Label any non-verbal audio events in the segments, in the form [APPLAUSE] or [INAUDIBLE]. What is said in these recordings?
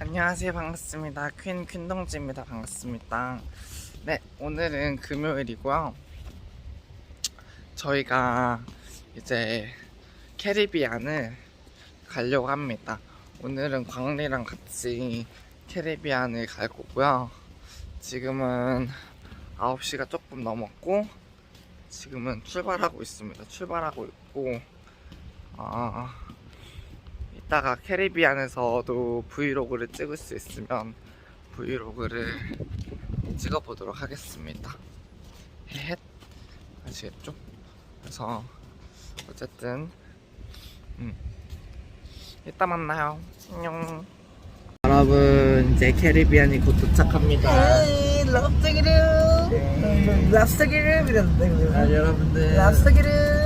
안녕하세요. 반갑습니다. 퀸 퀸동지입니다. 반갑습니다. 네 오늘은 금요일이고요. 저희가 이제 캐리비안을 가려고 합니다. 오늘은 광리랑 같이 캐리비안을 갈 거고요. 지금은 9시가 조금 넘었고 지금은 출발하고 있습니다. 출발하고 있고 아 이따가 캐리비안에서도 브이로그를 찍을 수 있으면 브이로그를 찍어보도록 하겠습니다. 헷 아시겠죠? 그래서 어쨌든 음 이따 만나요. 안녕. 여러분 이제 캐리비안이 곧 도착합니다. Giru. Lobster giru. 이랬는데, 아, 여러분들 giru.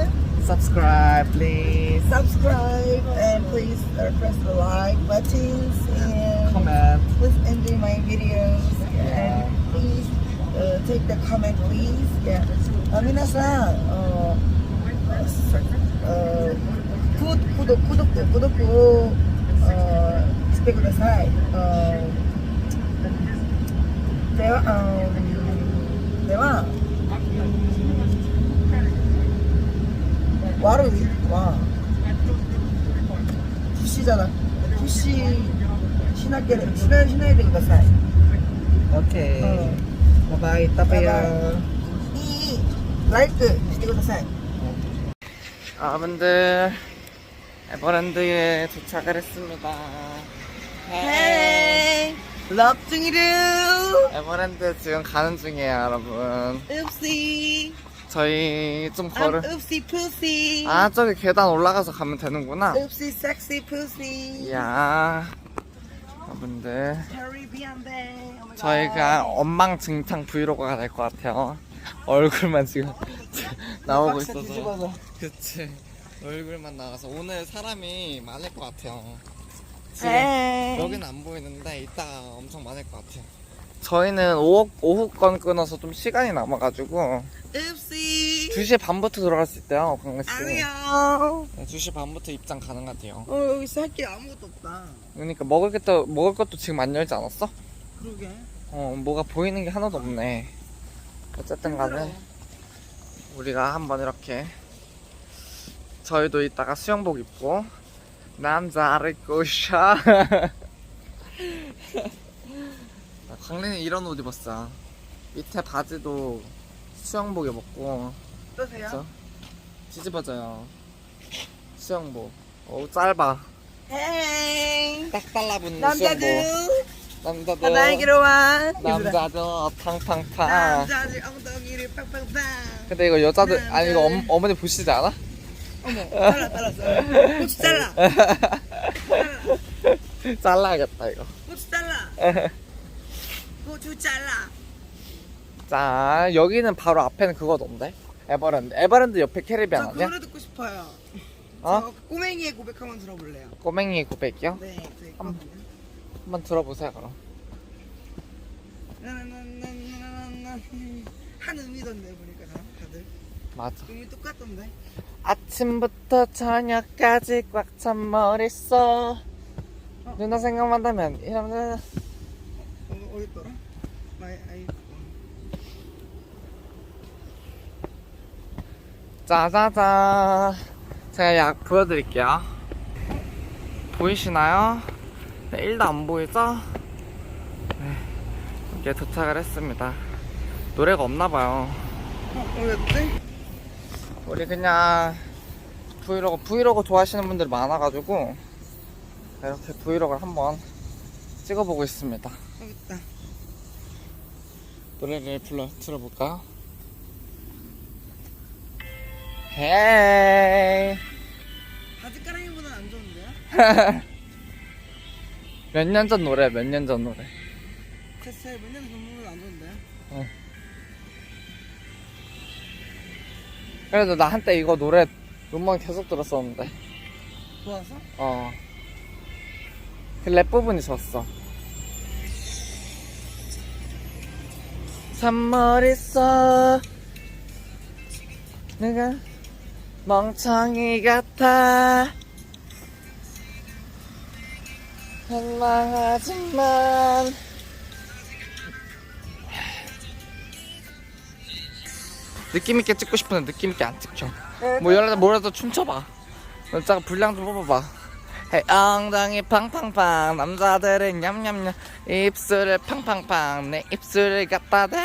subscribe please. Subscribe and please uh, press the like buttons and comment. please enjoy my videos. Yeah. and please uh, take the comment please. Yeah. Uh, 皆さん、uh, uh, く孤独孤独孤独を、uh, してください、uh, では、uh, では 와를 와? 푸시잖아. 푸시 신학교를 신학 신학이 된 거사. 오케이. 어. 바이 따빠야. 이 라이크 이거 사. 여러분들. 아, 에버랜드에 도착을 했습니다. 헤이. 럽중이루. 에버랜드 지금 가는 중이에요 여러분. 읍시. 저희 좀 I'm 걸을. 읍시 푸시. 아 저기 계단 올라가서 가면 되는구나. 푸시. 이야, 여러분들. Oh my 저희가 God. 엉망진창 브이로그가 될 것 같아요. 얼굴만 지금 [LAUGHS] 나오고 박스 있어서. 그치. 얼굴만 나와서 오늘 사람이 많을 것 같아요. 지금 에이. 여기는 안 보이는데 이따가 엄청 많을 것 같아요. 저희는 오후, 오후권 끊어서 좀 시간이 남아가지고 읍시. 2시 반부터 들어갈 수 있대요. 안녕. 네, 2시 반부터 입장 가능하대요. 어, 여기서 할게 아무것도 없다. 그러니까 먹을 것도, 먹을 것도 지금 안 열지 않았어? 그러게. 어, 뭐가 보이는 게 하나도 없네. 어쨌든 간에 우리가 한번 이렇게 저희도 이따가 수영복 입고 남자를 꼬셔 [LAUGHS] 광리는 이런 옷 입었어 밑에 바지도 수영복 입었고 어떠세요? 그죠? 뒤집어져요 수영복 오 짧아 헤이. 딱 달라붙는 남자들. 수영복 남자들 나에게로 와. 남자들 팡팡팡 남자들 엉덩이를 팡팡팡. 근데 이거 여자들. 아니 이거 엄, 어머니 보시지 않아? 어머, [LAUGHS] 잘라, 잘랐어. 고추 잘라. [LAUGHS] 잘라야겠다 이거 고추 잘라. [LAUGHS] 고추 잘라. 자 여기는 바로 앞에는 그거던데 에버랜드 에버랜드 옆에 캐리비안 저 그 아니야? 노래 듣고 싶어요. 어? 저 꼬맹이의 고백 한번 들어볼래요. 꼬맹이 900이요? 네, 저 있거든요. 한번 들어보세요 그럼 나나나나나나나. 한 의미던데 보니까 다, 다들 맞아 의미 똑같던데. 아침부터 저녁까지 꽉 찬 머릿속 누나 생각만 나면 이러면 어, 어딨더라? 마이 아이폰. 짜자잔 제가 약 보여드릴게요 보이시나요? 네, 1도 안 보이죠? 네 이렇게 도착을 했습니다 노래가 없나봐요 어, 어딨지? 우리 그냥 브이로그 브이로그 좋아하시는 분들 많아가지고 이렇게 브이로그를 한번 찍어보고 있습니다 여기 있다. 노래를 불러 들어볼까요? 헤이 바지가랑이보다는 안 좋은데요? [LAUGHS] 몇 년 전 노래 몇 년 전 노래 글쎄, 몇년 전보다 안 좋은데요? 그래도 나 한때 이거 노래 음원 계속 들었었는데 좋아서? 어. 그 랩 부분이 좋았어. 써 내가 멍청이 같아 민망하지만 느낌 있게 찍고 싶은데 느낌 있게 안 찍혀. 뭐 열어다 뭐라도 춤춰봐. 진짜 분량 좀 뽑아봐. 헤이 엉덩이 팡팡팡 남자들은 냠냠냠 입술을 팡팡팡 내 입술을 갖다 대.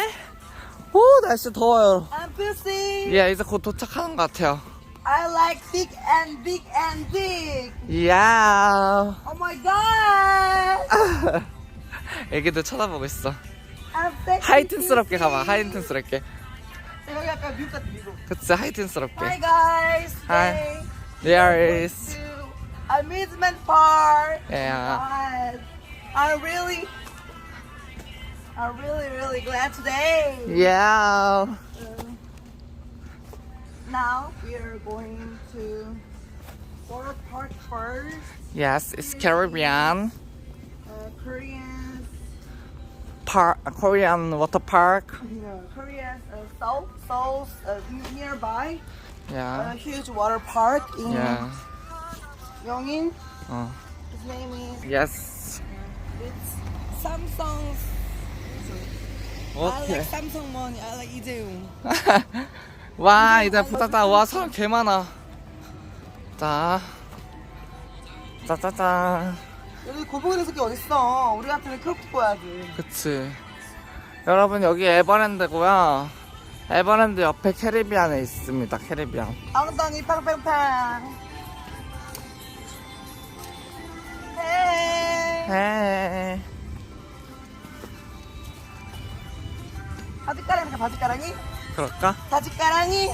오 날씨 더워요. I'm pussy. 예 이제 곧 도착하는 것 같아요. I like big and big and big. 야 Oh my god. [LAUGHS] 애기들 쳐다보고 있어. 하이튼스럽게 가봐 하이튼스럽게. 여기 약간 미국 같은 미국. 그치 하이튼스럽게. Hi guys. Hi. There is. Amusement park. Yeah. I'm really, I'm really, really glad today. Yeah. Um, now we are going to water park first. Yes, it's Caribbean Uh, Korean, park, Korean water park. know, Korean uh, Seoul, Seoul's uh, nearby. A Yeah. huge water park in Yeah. Yongin. 어. His name is Yes. it's Samsung's. I 오케이. like Samsung money. I like Ijeung. [LAUGHS] 와 이제 부자다. 와 사람 개 많아. 자. 짜짜짠. 여기 고복이는 새끼 어딨어? 우리 같으면 크롭 와야지. 그치. 여러분 여기 에버랜드고요. 에버랜드 옆에 캐리비안에 있습니다. 캐리비안. 엉덩이 팡팡팡. 헤이. 헤이. 바지가랑이? 그럴까? 바지가랑이?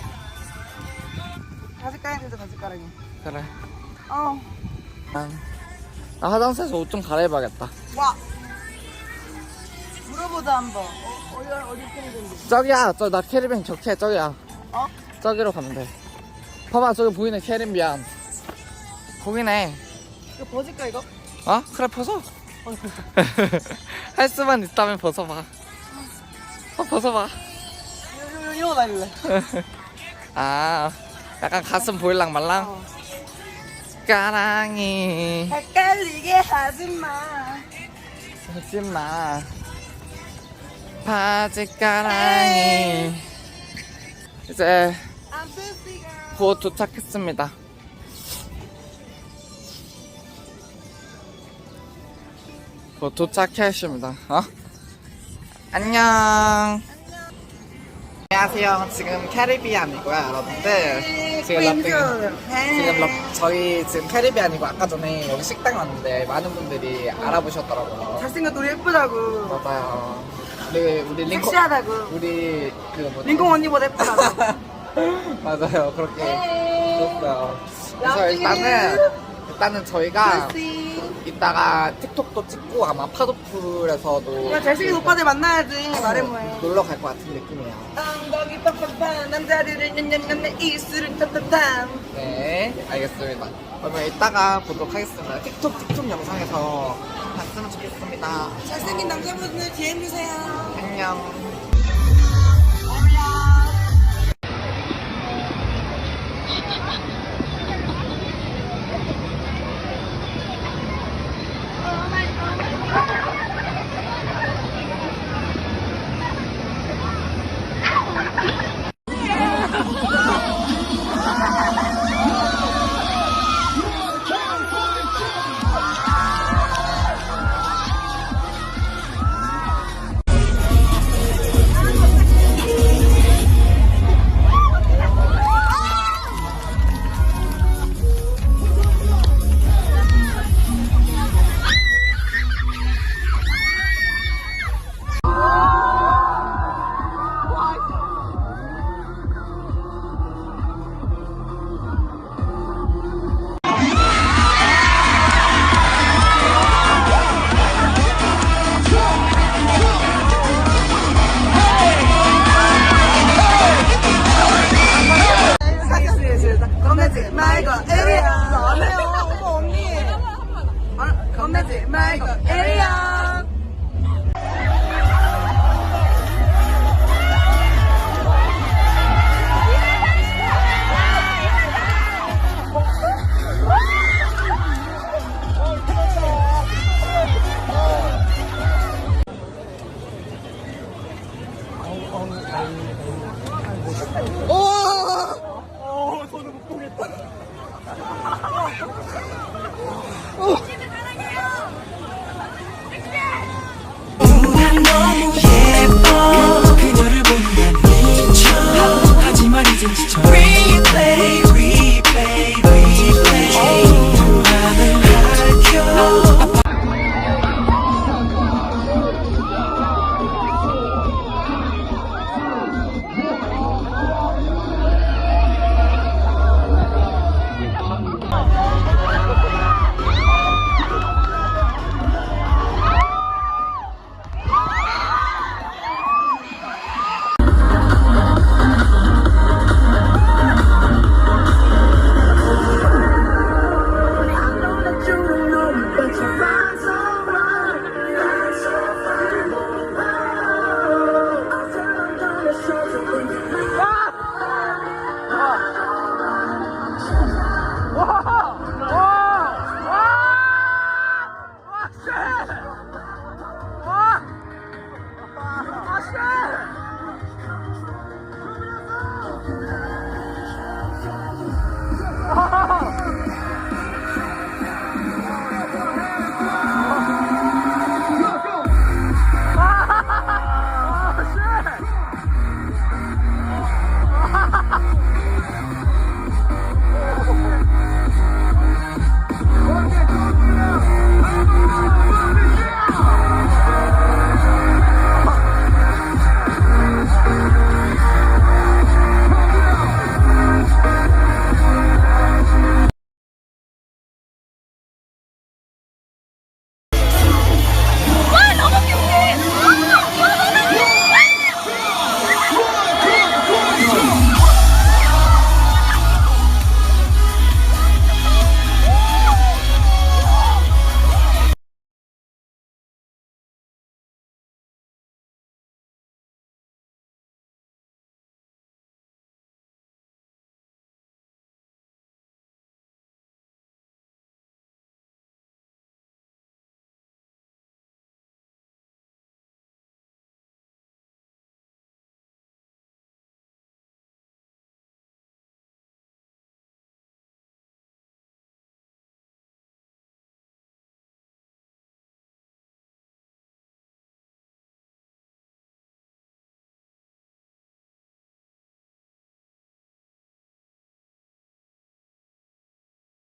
바지가랑이 들자 바지가랑이. 그래. 어. 난- 나 화장실에서 옷 좀 갈아입어야겠다. 와. 물어보자 한번. 어, 어디 어디 편이든지. 저기야, 저나 캐리비안 격해, 저기야. 어? 저기로 가면 돼. 봐봐, 저기 보이네, 캐리비안. 보이네. 이거 벗을까 이거? 어? 그래, 벗어. [LAUGHS] 할 수만 있다면 벗어봐. 어, 벗어봐. 이거 날래. [LAUGHS] 아, 약간 가슴 보일랑 말랑? 어. 까랑이. 헷갈리게 하지 마. 하지마. 바지 까랑이. 이제 I'm busy girl. 곧 도착했습니다. 곧 도착했습니다. 어? 안녕. 안녕하세요. 지금 캐리비안이고요, 여러분들. 지금 러핑, 지금 러, 저희 지금 캐리비안이고 아까 전에 여기 식당 왔는데 많은 분들이 알아보셨더라고요. 잘생겼 우리 예쁘다고. 맞아요. 우리 우리 링컨 섹시하다고. 우리 그 뭐지? 링콩 언니보다 예쁘다고. [LAUGHS] 맞아요. 그렇게 에이. 그랬어요. 그래서 일단은. 일단은 저희가. 이따가 틱톡도 찍고 아마 파도풀에서도 야 잘생긴 오빠들 만나야지. 말해 뭐해. 놀러 갈 것 같은 느낌이에요. 엉덩이 팡팡팡 남자들을 냠냠냠 이슬은 탐탐탐 네, 알겠습니다. 그러면 이따가 보도록 하겠습니다. 틱톡 틱톡 영상에서 봤으면 좋겠습니다. 잘생긴 남자분들 DM 주세요 안녕. magic mango idiom. Oh!